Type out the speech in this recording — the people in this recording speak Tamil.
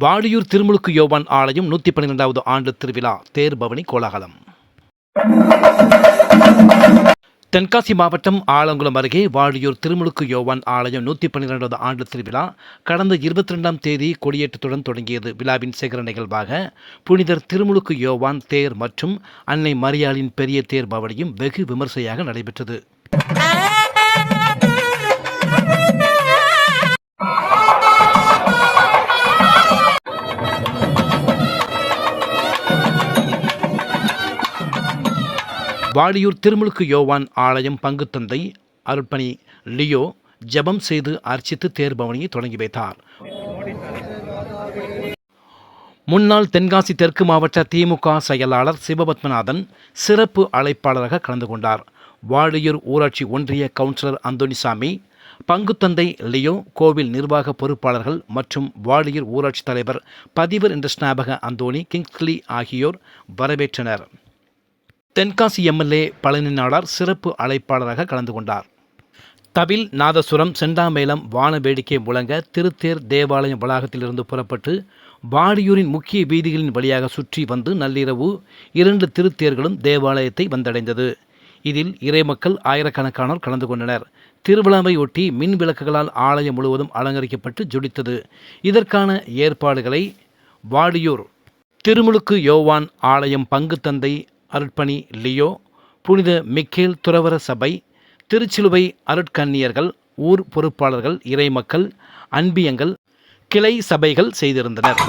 வாடியூர் திருமுழுக்கு யோவான் ஆலயம் நூற்றி பன்னிரெண்டாவது ஆண்டு திருவிழா தேர்பவனி கோலாகலம். தென்காசி மாவட்டம் ஆலங்குளம் அருகே வாடியூர் திருமுழுக்கு யோவான் ஆலயம் நூற்றி பன்னிரெண்டாவது ஆண்டு திருவிழா கடந்த இருபத்தி ரெண்டாம் தேதி கொடியேற்றத்துடன் தொடங்கியது. விழாவின் சேகர நிகழ்வாக புனிதர் திருமுழுக்கு யோவான் தேர் மற்றும் அன்னை மரியாளின் பெரிய தேர் பவனியும் வெகு விமர்சையாக நடைபெற்றது. வாடியூர் திருமுழுக்கு யோவான் ஆலயம் பங்குத்தந்தை அருட்பணி லியோ ஜெபம் செய்து அர்ச்சித்து தேர்பவனியை தொடங்கி வைத்தார். முன்னாள் தென்காசி தெற்கு மாவட்ட திமுக செயலாளர் சிவபத்மநாதன் சிறப்பு அழைப்பாளராக கலந்து கொண்டார். வாழியூர் ஊராட்சி ஒன்றிய கவுன்சிலர் அந்தோனிசாமி பங்குத்தந்தை லியோ கோவில் நிர்வாக பொறுப்பாளர்கள் மற்றும் வாழியூர் ஊராட்சி தலைவர் பதிவர் என்ற ஸ்நாபக அந்தோணி கிங்ஸ்லி ஆகியோர் வரவேற்றனர். தென்காசி எம்எல்ஏ பழனி நாடார் சிறப்பு அழைப்பாளராக கலந்து கொண்டார். தவில் நாதசுரம் செண்டாமேளம் வான வேடிக்கை முழங்க திருத்தேர் தேவாலயம் வளாகத்திலிருந்து புறப்பட்டு வாடியூரின் முக்கிய வீதிகளின் வழியாக சுற்றி வந்து நள்ளிரவு இரண்டு திருத்தேர்களும் தேவாலயத்தை வந்தடைந்தது. இதில் இறைமக்கள் ஆயிரக்கணக்கானோர் கலந்து கொண்டனர். திருவிழாவையொட்டி மின் விளக்குகளால் ஆலயம் முழுவதும் அலங்கரிக்கப்பட்டு ஜொடித்தது இதற்கான ஏற்பாடுகளை வாடியூர் திருமுழுக்கு யோவான் ஆலயம் பங்குத்தந்தை அருட்பணி லியோ புனித மிக்கேல் துறவர சபை திருச்சிலுவை அருட்கன்னியர்கள் ஊர் பொறுப்பாளர்கள் இறைமக்கள் அன்பியங்கள் கிளை சபைகள் செய்திருந்தனர்.